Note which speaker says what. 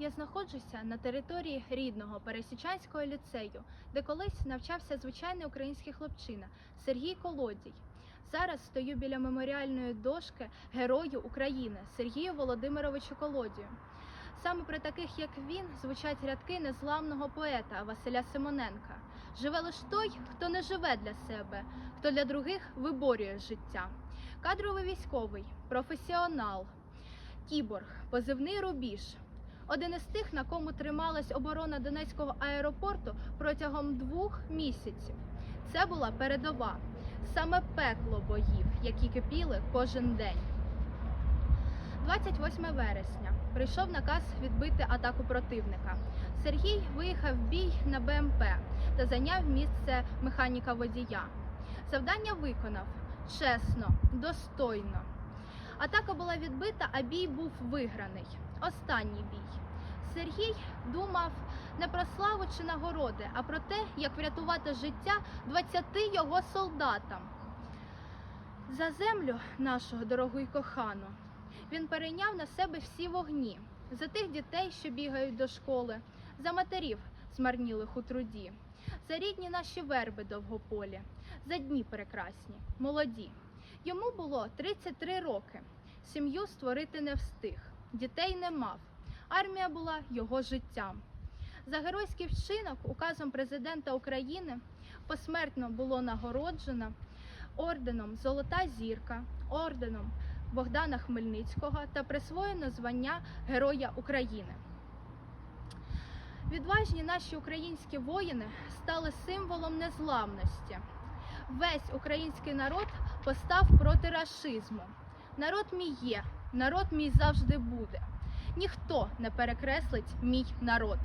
Speaker 1: Я знаходжуся на території рідного Пересічанського ліцею, де колись навчався звичайний український хлопчина Сергій Колодій. Зараз стою біля меморіальної дошки Герою України Сергію Володимировичу Колодію. Саме про таких, як він, звучать рядки незламного поета Василя Симоненка. Живе лиш той, хто не живе для себе, хто для других виборює життя. Кадровий військовий, професіонал, кіборг, позивний рубіж. Один із тих, на кому трималась оборона Донецького аеропорту протягом двох місяців. Це була передова, саме пекло боїв, які кипіли кожен день. 28 вересня прийшов наказ відбити атаку противника. Сергій виїхав в бій на БМП та зайняв місце механіка водія. Завдання виконав чесно, достойно. Атака була відбита, а бій був виграний. Останній бій. Сергій думав не про славу чи нагороди, а про те, як врятувати життя 20 його солдатам. За землю нашого дорогу й кохану він перейняв на себе всі вогні за тих дітей, що бігають до школи, за матерів, змарнілих у труді, за рідні наші верби довгополі, за дні прекрасні, молоді. Йому було 33 роки. Сім'ю створити не встиг, дітей не мав. Армія була його життям. За геройський вчинок указом президента України посмертно було нагороджено орденом Золота зірка, орденом Богдана Хмельницького та присвоєно звання Героя України. Відважні наші українські воїни стали символом незламності. Весь український народ постав проти рашизму. Народ мій є, народ мій завжди буде. Ніхто не перекреслить мій народ.